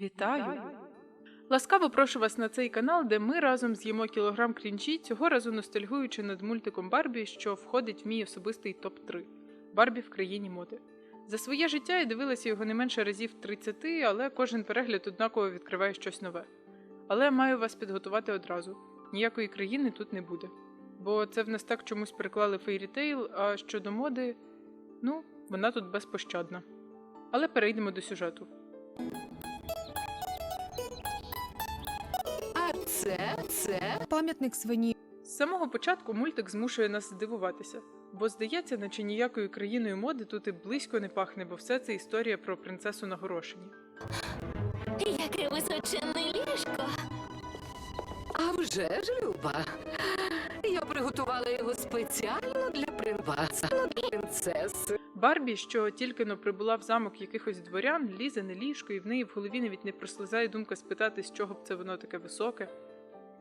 Вітаю! Ласкаво прошу вас на цей канал, де ми разом з'їмо кілограм крінжі, цього разу ностальгуючи над мультиком Барбі, що входить в мій особистий топ-3 Барбі в країні моди. За своє життя я дивилася його не менше разів 30, але кожен перегляд однаково відкриває щось нове. Але маю вас підготувати одразу: ніякої країни тут не буде. Бо це в нас так чомусь переклали фейрітейл, а щодо моди, ну, вона тут безпощадна. Але перейдемо до сюжету. Це, Пам'ятник свині. З самого початку мультик змушує нас здивуватися, бо здається, наче ніякою країною моди тут і близько не пахне, бо все це історія про принцесу на горошині. Яке височенне ліжко. а вже ж Люба. Я приготувала його спеціально для принцеса, для принцеси. Барбі, що тільки но прибула в замок якихось дворян, лізе на ліжко, і в неї в голові навіть не прослизає думка спитати, з чого б це воно таке високе.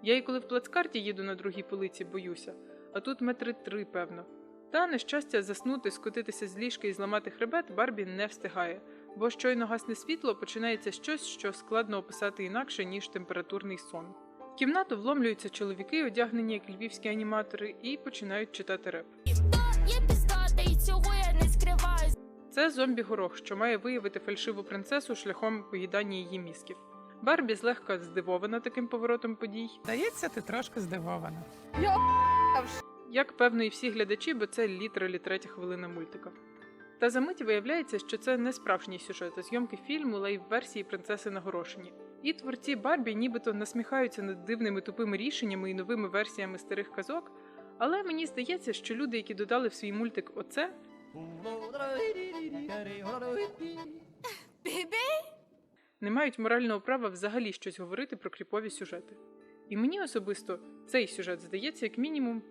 Я і коли в плацкарті їду на другій полиці, боюся, а тут метри три, певно. Та нещастя заснути, скотитися з ліжка і зламати хребет Барбі не встигає, бо щойно гасне світло, починається щось, що складно описати інакше, ніж температурний сон. В кімнату вломлюються чоловіки, одягнені як львівські аніматори, і починають читати реп. Це зомбі-горох, що має виявити фальшиву принцесу шляхом поїдання її мізків. Барбі злегка здивована таким поворотом подій, Здається, ти трошки здивована. як певно і всі глядачі, бо це літералі третя хвилина мультика. Та за мить виявляється, що це не справжній сюжет, а зйомки фільму лайв-версії принцеси на горошині. І творці Барбі нібито насміхаються над дивними тупими рішеннями і новими версіями старих казок. Але мені здається, що люди, які додали в свій мультик оце, Бібі? Не мають морального права взагалі щось говорити про кріпові сюжети. І мені особисто цей сюжет здається як мінімум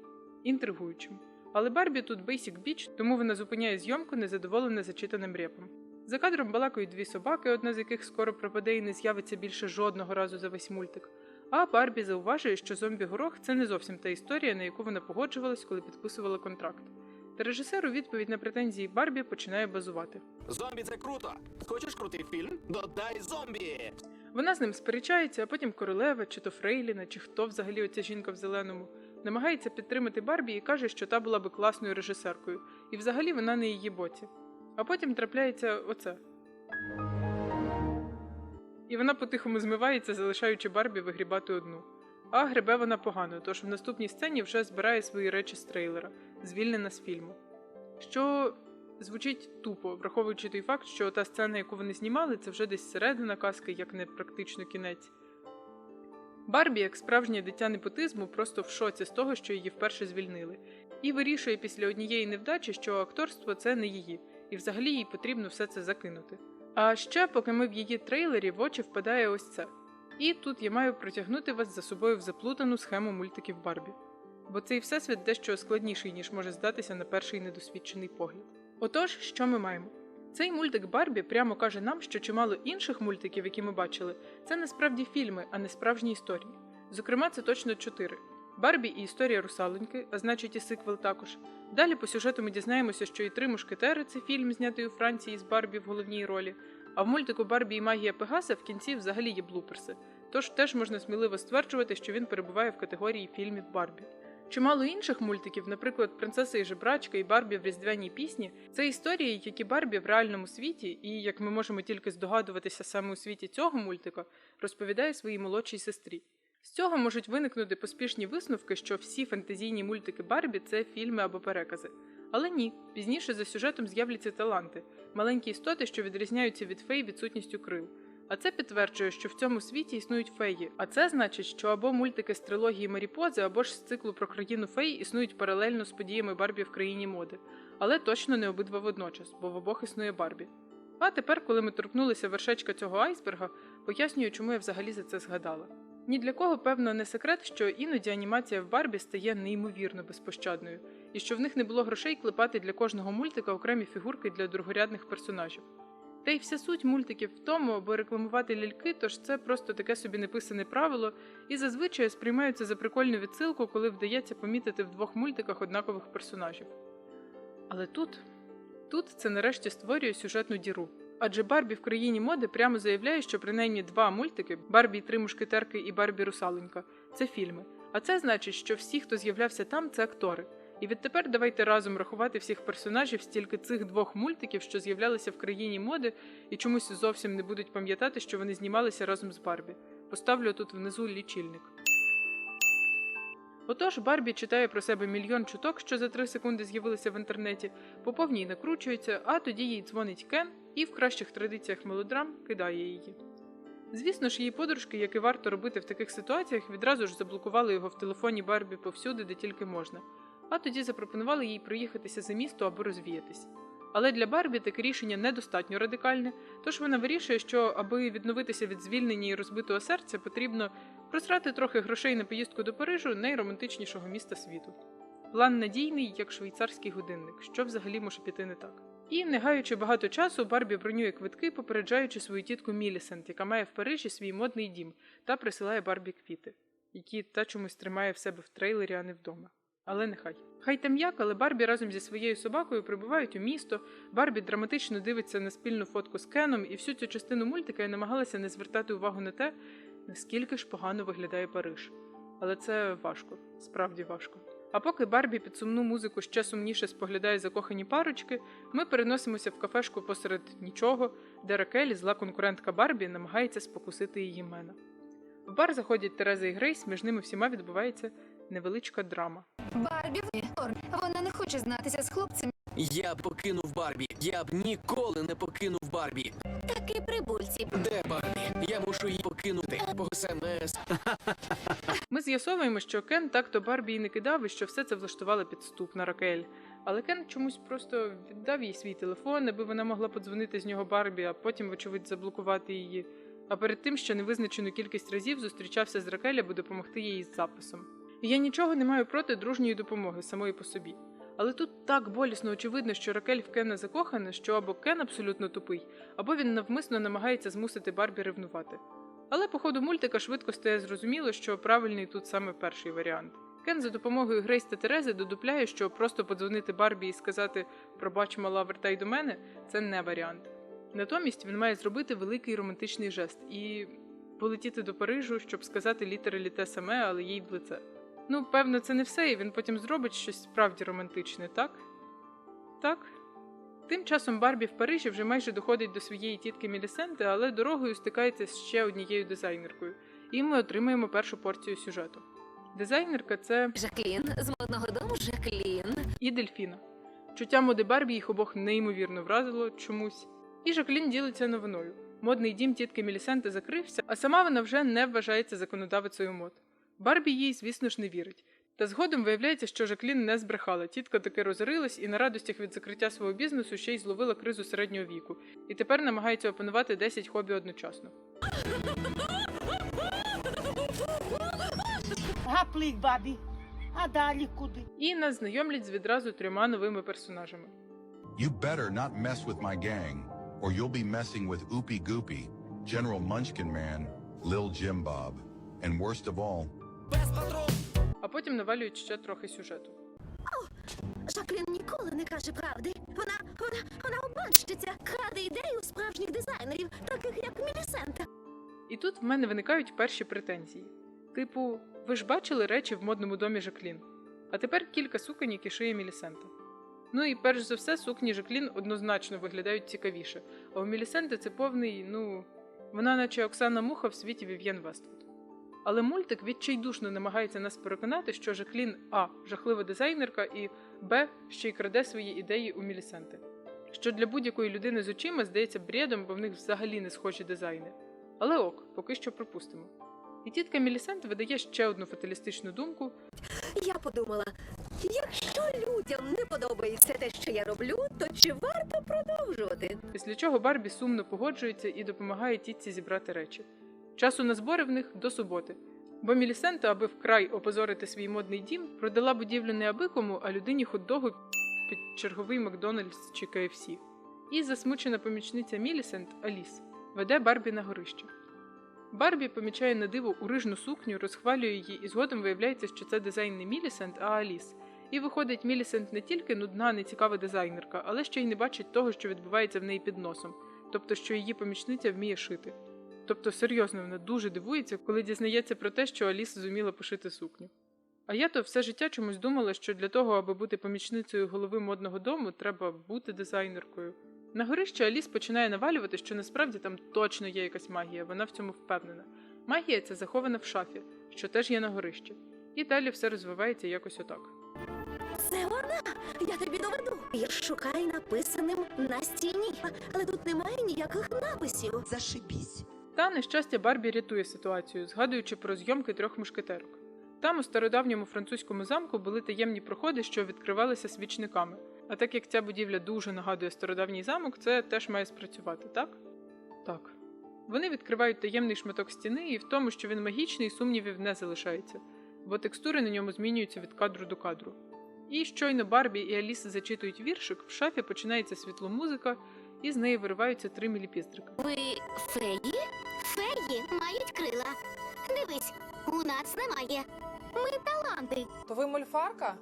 інтригуючим. Але Барбі тут Basic Beach, тому вона зупиняє зйомку, незадоволена зачитаним репом. За кадром балакають дві собаки, одна з яких скоро пропаде і не з'явиться більше жодного разу за весь мультик. А Барбі зауважує, що зомбі-горох це не зовсім та історія, на яку вона погоджувалась, коли підписувала контракт. Та режисер у відповідь на претензії Барбі починає базувати. Зомбі це круто. Хочеш крутий фільм? Додай зомбі. Вона з ним сперечається, а потім королева, чи то Фрейліна, чи хто взагалі оця жінка в зеленому, намагається підтримати Барбі і каже, що та була би класною режисеркою, і взагалі вона на її боці. А потім трапляється оце. І вона по-тихому змивається, залишаючи Барбі вигрібати одну. А гребе вона погано, тож в наступній сцені вже збирає свої речі з трейлера, звільнена з фільму. Що звучить тупо, враховуючи той факт, що та сцена, яку вони знімали, це вже десь середина казки, як не практично кінець. Барбі, як справжнє дитя непотизму, просто в шоці з того, що її вперше звільнили, і вирішує після однієї невдачі, що акторство це не її, і взагалі їй потрібно все це закинути. А ще, поки ми в її трейлері, в очі впадає ось це. І тут я маю протягнути вас за собою в заплутану схему мультиків Барбі. Бо цей всесвіт дещо складніший, ніж може здатися на перший недосвідчений погляд. Отож, що ми маємо? Цей мультик Барбі прямо каже нам, що чимало інших мультиків, які ми бачили, це насправді фільми, а не справжні історії. Зокрема, це точно чотири: Барбі і історія русалоньки, а значить і сиквел також. Далі по сюжету ми дізнаємося, що і три мушкетери це фільм, знятий у Франції з Барбі в головній ролі. А в мультику Барбі і магія Пегаса в кінці взагалі є блуперси. Тож теж можна сміливо стверджувати, що він перебуває в категорії фільмів Барбі. Чимало інших мультиків, наприклад, Принцеса і жебрачка і Барбі в різдвяній пісні, це історії, які Барбі в реальному світі, і як ми можемо тільки здогадуватися саме у світі цього мультика, розповідає своїй молодшій сестрі. З цього можуть виникнути поспішні висновки, що всі фентезійні мультики Барбі це фільми або перекази. Але ні, пізніше за сюжетом з'являться таланти, маленькі істоти, що відрізняються від фей відсутністю крил. А це підтверджує, що в цьому світі існують феї. А це значить, що або мультики з трилогії Маріпози, або ж з циклу про країну фей існують паралельно з подіями Барбі в країні моди. Але точно не обидва водночас, бо в обох існує Барбі. А тепер, коли ми торкнулися вершечка цього айсберга, пояснюю, чому я взагалі за це згадала. Ні для кого, певно, не секрет, що іноді анімація в Барбі стає неймовірно безпощадною, і що в них не було грошей клепати для кожного мультика окремі фігурки для другорядних персонажів. Та й вся суть мультиків в тому, аби рекламувати ляльки, тож це просто таке собі неписане правило, і зазвичай сприймаються за прикольну відсилку, коли вдається помітити в двох мультиках однакових персонажів. Але тут, тут це нарешті створює сюжетну діру. Адже Барбі в країні моди прямо заявляє, що принаймні два мультики Барбі три мушкетерки і Барбі Русаленька це фільми. А це значить, що всі, хто з'являвся там, це актори. І відтепер давайте разом рахувати всіх персонажів стільки цих двох мультиків, що з'являлися в країні моди, і чомусь зовсім не будуть пам'ятати, що вони знімалися разом з Барбі. Поставлю тут внизу лічильник. Отож, Барбі читає про себе мільйон чуток, що за три секунди з'явилися в інтернеті, по повній накручується, а тоді їй дзвонить Кен і в кращих традиціях мелодрам кидає її. Звісно ж, її подружки, як і варто робити в таких ситуаціях, відразу ж заблокували його в телефоні Барбі повсюди, де тільки можна, а тоді запропонували їй проїхатися за місто або розвіятись. Але для Барбі таке рішення недостатньо радикальне, тож вона вирішує, що аби відновитися від звільнення і розбитого серця, потрібно просрати трохи грошей на поїздку до Парижу, найромантичнішого міста світу. План надійний, як швейцарський годинник, що взагалі може піти не так. І, не гаючи багато часу, Барбі бронює квитки, попереджаючи свою тітку Мілісент, яка має в Парижі свій модний дім, та присилає Барбі квіти, які та чомусь тримає в себе в трейлері, а не вдома. Але нехай. Хай там як, але Барбі разом зі своєю собакою прибувають у місто. Барбі драматично дивиться на спільну фотку з Кеном, і всю цю частину мультика я намагалася не звертати увагу на те, наскільки ж погано виглядає Париж. Але це важко, справді важко. А поки Барбі під сумну музику ще сумніше споглядає закохані парочки, ми переносимося в кафешку посеред нічого, де Ракелі, зла конкурентка Барбі, намагається спокусити її мена. В бар заходять Тереза і Грейс, між ними всіма відбувається невеличка драма. Барбі Ворн. Вона не хоче знатися з хлопцем. Я б покинув Барбі. Я б ніколи не покинув Барбі. Такі прибульці. Де Барбі? Я мушу її покинути. По СМС. Ми з'ясовуємо, що Кен так-то Барбі і не кидав, і що все це влаштувала підступна Ракель. Але Кен чомусь просто віддав їй свій телефон, аби вона могла подзвонити з нього Барбі, а потім, вочевидь, заблокувати її. А перед тим ще невизначену кількість разів зустрічався з Ракель, аби допомогти їй з записом. І я нічого не маю проти дружньої допомоги самої по собі. Але тут так болісно очевидно, що Ракель в Кена закохана, що або Кен абсолютно тупий, або він навмисно намагається змусити Барбі ревнувати. Але по ходу мультика швидко стає зрозуміло, що правильний тут саме перший варіант. Кен за допомогою Грейс та Терези додупляє, що просто подзвонити Барбі і сказати Пробач, мала, вертай до мене це не варіант. Натомість він має зробити великий романтичний жест і полетіти до Парижу, щоб сказати літери те саме, але їй в лице. Ну, певно, це не все, і він потім зробить щось справді романтичне, так? Так. Тим часом Барбі в Парижі вже майже доходить до своєї тітки Мілісенти, але дорогою стикається з ще однією дизайнеркою, і ми отримуємо першу порцію сюжету. Дизайнерка це Жаклін з модного дому Жаклін. і Дельфіна. Чуття моди Барбі їх обох неймовірно вразило чомусь. І Жаклін ділиться новиною. Модний дім тітки Мілісенти закрився, а сама вона вже не вважається законодавицею мод. Барбі їй, звісно ж, не вірить. Та згодом виявляється, що Жаклін не збрехала. Тітка таки розорилась і на радостях від закриття свого бізнесу ще й зловила кризу середнього віку, і тепер намагається опанувати 10 хобі одночасно. Гаплик, бабі. А далі куди? І нас знайомлять з відразу трьома новими персонажами. You better not mess with my gang, or you'll be messing with Oopie Goopy, General Munchkin Man, Lil Jim Bob, and worst of all, А потім навалюють ще трохи сюжету. Жаклін ніколи не каже правди. Вона, вона, вона обманщиця, краде ідею справжніх дизайнерів, таких як Мілісента. І тут в мене виникають перші претензії. Типу, ви ж бачили речі в модному домі Жаклін. А тепер кілька суконь, які шиє Мілісента. Ну і перш за все, сукні Жаклін однозначно виглядають цікавіше, а у Мілісенти це повний, ну, вона наче Оксана Муха в світі Вів'єн Вествуд. Але мультик відчайдушно намагається нас переконати, що Жаклін А. жахлива дизайнерка і Б. ще й краде свої ідеї у Мілісенти. Що для будь-якої людини з очима здається бредом, бо в них взагалі не схожі дизайни. Але ок, поки що пропустимо. І тітка Мілісент видає ще одну фаталістичну думку, Я подумала, якщо людям не подобається те, що я роблю, то чи варто продовжувати? після чого Барбі сумно погоджується і допомагає тітці зібрати речі. Часу на збори в них до суботи. Бо Мілісента, аби вкрай опозорити свій модний дім, продала будівлю не аби кому, а людині хот-догу під черговий Макдональдс чи KFC. І засмучена помічниця Мілісент Аліс веде Барбі на горище. Барбі помічає на диво урижну сукню, розхвалює її, і згодом виявляється, що це дизайн не Мілісент, а Аліс. І виходить, Мілісент не тільки нудна, нецікава дизайнерка, але ще й не бачить того, що відбувається в неї під носом. тобто що її помічниця вміє шити. Тобто, серйозно, вона дуже дивується, коли дізнається про те, що Аліса зуміла пошити сукню. А я то все життя чомусь думала, що для того, аби бути помічницею голови модного дому, треба бути дизайнеркою. На горище Аліс починає навалювати, що насправді там точно є якась магія, вона в цьому впевнена. Магія це захована в шафі, що теж є на горищі. І далі все розвивається якось отак. Це вона! Я тобі доведу. Вірш шукай написаним на стіні. Але тут немає ніяких написів. Зашибісь. Та нещастя Барбі рятує ситуацію, згадуючи про зйомки трьох мушкетерок. Там у стародавньому французькому замку були таємні проходи, що відкривалися свічниками. А так як ця будівля дуже нагадує стародавній замок, це теж має спрацювати, так? Так. Вони відкривають таємний шматок стіни, і в тому, що він магічний, сумнівів не залишається, бо текстури на ньому змінюються від кадру до кадру. І щойно Барбі і Аліса зачитують віршик, в шафі починається світломузика, і з неї вириваються три міліпістрика. Ви? Феї нас. Ми таланти. То ви мольфарка?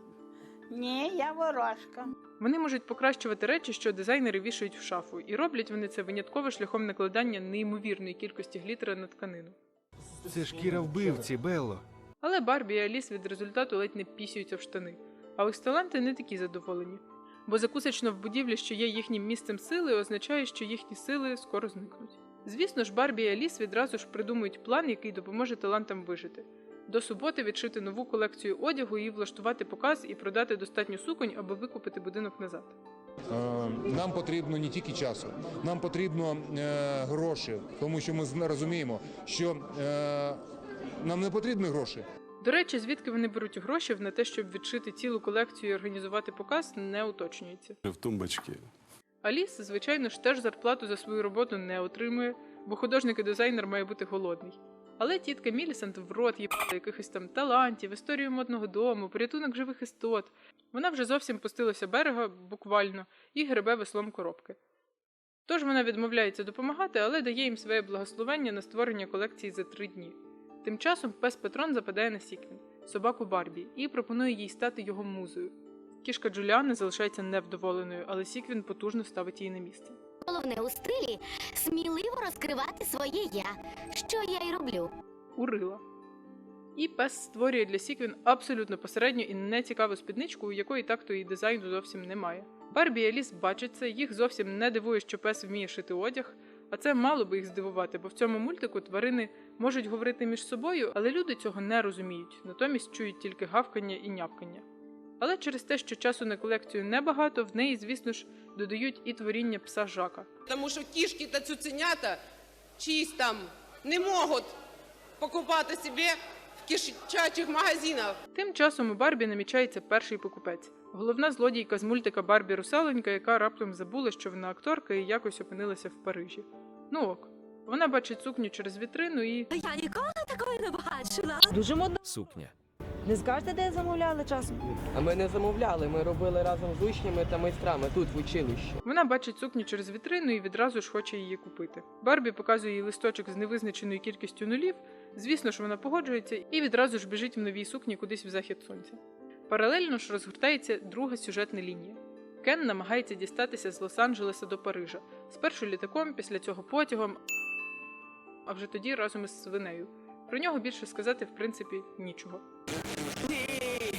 Ні, я ворожка. Вони можуть покращувати речі, що дизайнери вішають в шафу, і роблять вони це винятково шляхом накладання неймовірної кількості глітера на тканину. Це шкіра вбивці, Белло. Але Барбі і Аліс від результату ледь не пісюються в штани. А ось таланти не такі задоволені. Бо закусочно в будівлі, що є їхнім місцем сили, означає, що їхні сили скоро зникнуть. Звісно ж, Барбі і Аліс відразу ж придумують план, який допоможе талантам вижити. До суботи відшити нову колекцію одягу і влаштувати показ і продати достатньо суконь, аби викупити будинок назад. Е, Нам потрібно не тільки часу, нам потрібно е, гроші, тому що ми розуміємо, що е, нам не потрібні гроші. До речі, звідки вони беруть гроші на те, щоб відшити цілу колекцію і організувати показ, не уточнюється. В тумбочці. Аліс, звичайно ж, теж зарплату за свою роботу не отримує, бо художник і дизайнер має бути голодний. Але тітка Мілісант в рот є якихось там талантів, історію модного дому, порятунок живих істот. Вона вже зовсім пустилася берега, буквально, і гребе веслом коробки. Тож вона відмовляється допомагати, але дає їм своє благословення на створення колекції за три дні. Тим часом пес Петрон западає на Сіквін, собаку Барбі, і пропонує їй стати його музою. Кішка Джуліани залишається невдоволеною, але Сіквін потужно ставить її на місце. Головне у стилі сміливо розкривати своє я, що я й роблю. Урила. І пес створює для Сіквін абсолютно посередню і нецікаву спідничку, у якої так-то і дизайну зовсім немає. Барбі і Аліс бачать це, їх зовсім не дивує, що пес вміє шити одяг, а це мало би їх здивувати, бо в цьому мультику тварини можуть говорити між собою, але люди цього не розуміють, натомість чують тільки гавкання і нявкання. Але через те, що часу на колекцію небагато, в неї, звісно ж, додають і творіння пса Жака. Тому що кішки та цуценята чиїсь там не можуть покупати собі в кішачих магазинах. Тим часом у Барбі намічається перший покупець. Головна злодійка з мультика Барбі Русаленька, яка раптом забула, що вона акторка і якось опинилася в Парижі. Ну ок. Вона бачить сукню через вітрину і. Я ніколи такої не бачила. Дуже модно. Сукня. Не скажете, де замовляли часом? А ми не замовляли, ми робили разом з учнями та майстрами тут в училищі. Вона бачить сукню через вітрину і відразу ж хоче її купити. Барбі показує їй листочок з невизначеною кількістю нулів. Звісно ж, вона погоджується і відразу ж біжить в новій сукні кудись в захід сонця. Паралельно ж розгортається друга сюжетна лінія. Кен намагається дістатися з Лос-Анджелеса до Парижа. Спершу літаком, після цього потягом, а вже тоді разом із свинею. Про нього більше сказати, в принципі, нічого.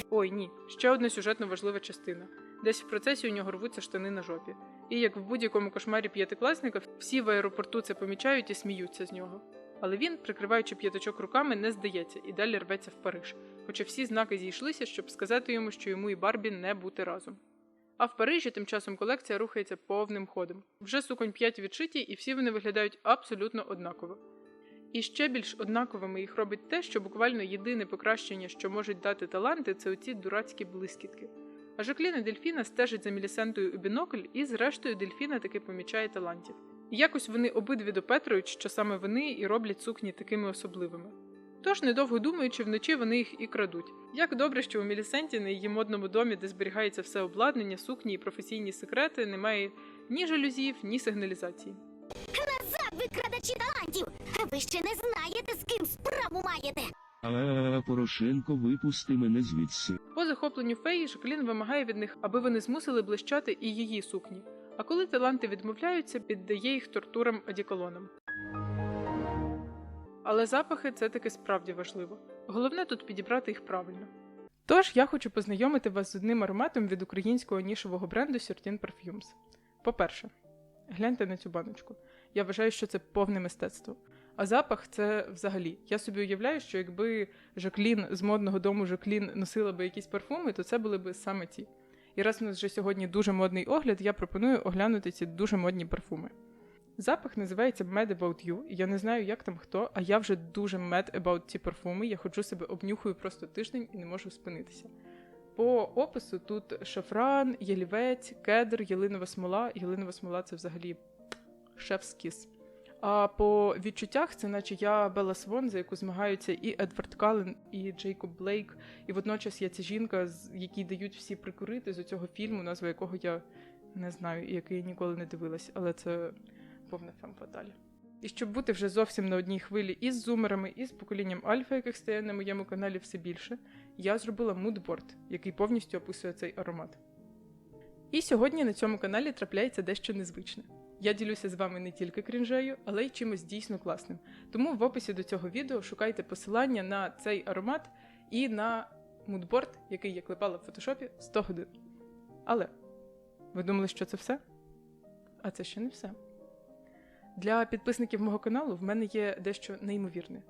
Ой, ні, ще одна сюжетно важлива частина. Десь в процесі у нього рвуться штани на жопі. І як в будь-якому кошмарі п'ятикласника, всі в аеропорту це помічають і сміються з нього. Але він, прикриваючи п'ятачок руками, не здається і далі рветься в Париж, хоча всі знаки зійшлися, щоб сказати йому, що йому і Барбі не бути разом. А в Парижі тим часом колекція рухається повним ходом. Вже суконь 5 відшиті, і всі вони виглядають абсолютно однаково. І ще більш однаковими їх робить те, що буквально єдине покращення, що можуть дати таланти, це оці дурацькі блискітки. А Жакліна Дельфіна стежить за Мілісентою у бінокль, і зрештою Дельфіна таки помічає талантів. І якось вони обидві допетрують, що саме вони і роблять сукні такими особливими. Тож, недовго думаючи, вночі вони їх і крадуть. Як добре, що у Мілісенті на її модному домі, де зберігається все обладнання, сукні і професійні секрети, немає ні жалюзів, ні сигналізації. Назад, ви крадачі талантів! А ви ще не знаєте, з ким справу маєте. Але Порошенко випусти мене звідси. По захопленню феї Жаклін вимагає від них, аби вони змусили блищати і її сукні. А коли таланти відмовляються, піддає їх тортурам одіколоном. Але запахи це таки справді важливо. Головне тут підібрати їх правильно. Тож я хочу познайомити вас з одним ароматом від українського нішового бренду Certain Perfumes. По-перше, гляньте на цю баночку. Я вважаю, що це повне мистецтво. А запах це взагалі. Я собі уявляю, що якби Жаклін з модного дому Жаклін носила би якісь парфуми, то це були б саме ті. І раз у нас вже сьогодні дуже модний огляд, я пропоную оглянути ці дуже модні парфуми. Запах називається Mad About You, я не знаю, як там хто, а я вже дуже mad about ці парфуми. Я ходжу себе обнюхую просто тиждень і не можу спинитися. По опису тут шафран, ялівець, кедр, ялинова смола. Ялинова смола це взагалі шеф-скіс. А по відчуттях це наче я Белла Свон, за яку змагаються і Едвард Каллен, і Джейкоб Блейк. І водночас я ця жінка, з якій дають всі прикурити з цього фільму, назву якого я не знаю, і який я ніколи не дивилась, але це повна фем фаталь. І щоб бути вже зовсім на одній хвилі із зумерами, і з поколінням альфа, яких стає на моєму каналі все більше, я зробила мудборд, який повністю описує цей аромат. І сьогодні на цьому каналі трапляється дещо незвичне. Я ділюся з вами не тільки крінжею, але й чимось дійсно класним. Тому в описі до цього відео шукайте посилання на цей аромат і на мудборд, який я клепала в фотошопі 100 годин. Але ви думали, що це все? А це ще не все. Для підписників мого каналу в мене є дещо неймовірне.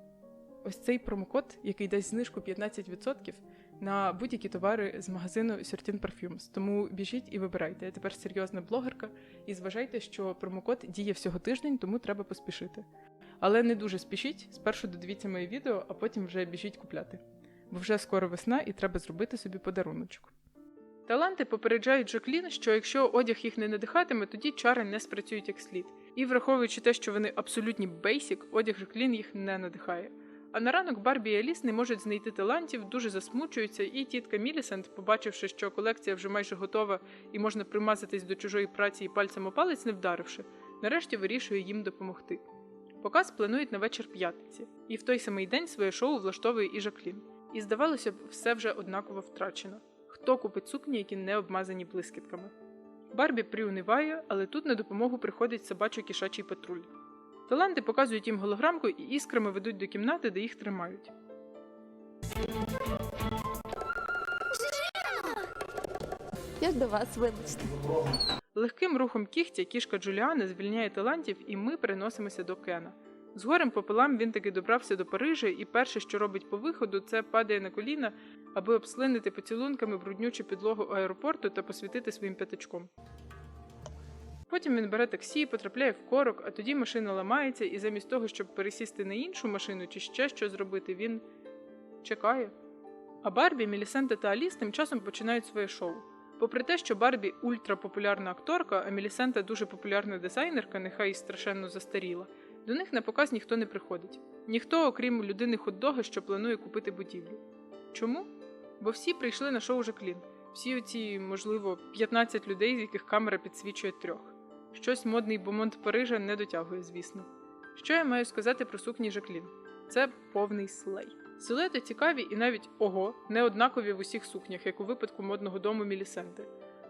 Ось цей промокод, який дасть знижку 15% на будь-які товари з магазину Certain Perfumes. Тому біжіть і вибирайте. Я тепер серйозна блогерка, і зважайте, що промокод діє всього тиждень, тому треба поспішити. Але не дуже спішіть, спершу додивіться моє відео, а потім вже біжіть купляти. Бо вже скоро весна і треба зробити собі подаруночок. Таланти попереджають Жаклін, що якщо одяг їх не надихатиме, тоді чари не спрацюють як слід. І враховуючи те, що вони абсолютні бейсік, одяг Жаклін їх не надихає. А на ранок Барбі і Аліс не можуть знайти талантів, дуже засмучуються, і тітка Мілісент, побачивши, що колекція вже майже готова і можна примазатись до чужої праці і пальцем о палець не вдаривши, нарешті вирішує їм допомогти. Показ планують на вечір п'ятниці, і в той самий день своє шоу влаштовує і Жаклін. І здавалося б, все вже однаково втрачено. Хто купить сукні, які не обмазані блискітками? Барбі приуниває, але тут на допомогу приходить собачо кішачий патруль. Таланти показують їм голограмку і іскрами ведуть до кімнати, де їх тримають. Я до вас, вибачте. Легким рухом кігтя кішка Джуліани звільняє талантів, і ми переносимося до Кена. З горем пополам він таки добрався до Парижа, і перше, що робить по виходу, це падає на коліна, аби обслинити поцілунками бруднючу підлогу аеропорту та посвітити своїм п'ятачком. Потім він бере таксі, потрапляє в корок, а тоді машина ламається, і замість того, щоб пересісти на іншу машину чи ще що зробити, він чекає. А Барбі, Мілісента та Аліс тим часом починають своє шоу. Попри те, що Барбі ультрапопулярна акторка, а Мілісента дуже популярна дизайнерка, нехай і страшенно застаріла, до них на показ ніхто не приходить. Ніхто, окрім людини хот-дога, що планує купити будівлю. Чому? Бо всі прийшли на шоу Жаклін. Всі оці, можливо, 15 людей, з яких камера підсвічує трьох. Щось модний бомонд Парижа не дотягує, звісно. Що я маю сказати про сукні Жаклін? Це повний слей. Силуети цікаві і навіть ого, не однакові в усіх сукнях, як у випадку модного дому Мілісенти.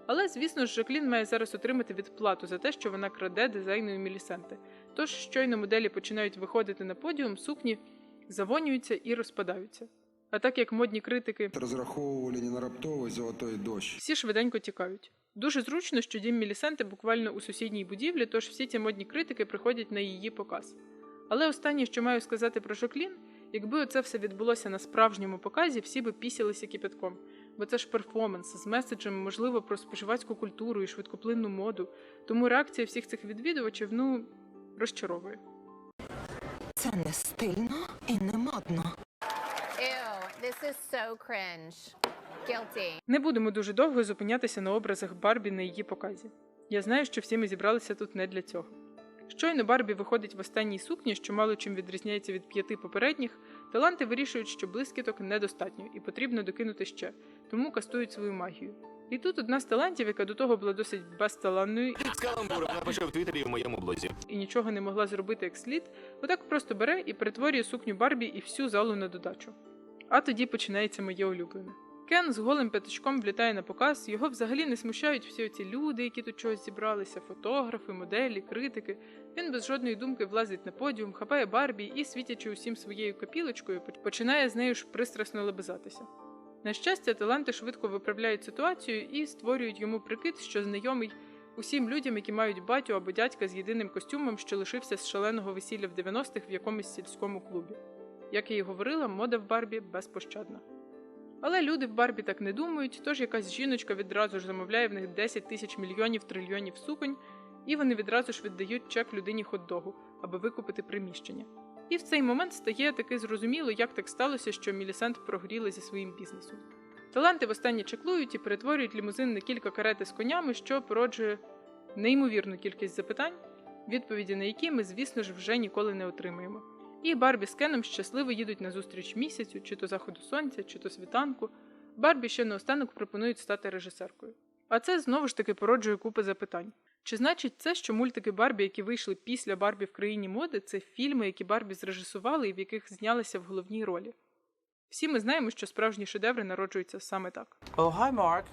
Але, звісно ж, Жаклін має зараз отримати відплату за те, що вона краде дизайною Мілісенти. Тож щойно моделі починають виходити на подіум, сукні завонюються і розпадаються. А так як модні критики розраховували не на раптовий золотой дощ. всі швиденько тікають. Дуже зручно, що дім Мілісенти буквально у сусідній будівлі, тож всі ці модні критики приходять на її показ. Але останнє, що маю сказати про Жаклін, якби оце все відбулося на справжньому показі, всі би пісялися кипятком. Бо це ж перформанс з меседжем, можливо, про споживацьку культуру і швидкоплинну моду. Тому реакція всіх цих відвідувачів, ну, розчаровує. Це не стильно і не модно. Ew, this is so cringe. Guilty. Не будемо дуже довго зупинятися на образах Барбі на її показі. Я знаю, що всі ми зібралися тут не для цього. Щойно Барбі виходить в останній сукні, що мало чим відрізняється від п'яти попередніх, таланти вирішують, що блискіток недостатньо і потрібно докинути ще, тому кастують свою магію. І тут одна з талантів, яка до того була досить безталанною З каламбуром в Твіттері і в моєму блозі. і нічого не могла зробити як слід, отак просто бере і перетворює сукню Барбі і всю залу на додачу. А тоді починається моє улюблене. Кен з голим п'ятачком влітає на показ, його взагалі не смущають всі ці люди, які тут чогось зібралися, фотографи, моделі, критики. Він без жодної думки влазить на подіум, хапає Барбі і, світячи усім своєю копілочкою, починає з нею ж пристрасно лебезатися. На щастя, таланти швидко виправляють ситуацію і створюють йому прикид, що знайомий усім людям, які мають батю або дядька з єдиним костюмом, що лишився з шаленого весілля в 90-х в якомусь сільському клубі. Як я й говорила, мода в Барбі безпощадна. Але люди в Барбі так не думають, тож якась жіночка відразу ж замовляє в них 10 тисяч мільйонів трильйонів суконь, і вони відразу ж віддають чек людині хот-догу, аби викупити приміщення. І в цей момент стає таки зрозуміло, як так сталося, що Мілісент прогріла зі своїм бізнесом. Таланти востаннє чеклують і перетворюють лімузин на кілька карети з конями, що породжує неймовірну кількість запитань, відповіді на які ми, звісно ж, вже ніколи не отримаємо. І Барбі з Кеном щасливо їдуть на зустріч місяцю, чи то заходу сонця, чи то світанку. Барбі ще наостанок пропонують стати режисеркою. А це знову ж таки породжує купи запитань. Чи значить це, що мультики Барбі, які вийшли після Барбі в країні моди, це фільми, які Барбі зрежисували і в яких знялися в головній ролі? Всі ми знаємо, що справжні шедеври народжуються саме так. Oh, hi, Mark.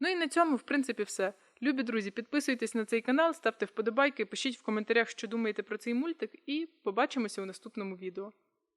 Ну і на цьому, в принципі, все. Любі друзі, підписуйтесь на цей канал, ставте вподобайки, пишіть в коментарях, що думаєте про цей мультик, і побачимося у наступному відео.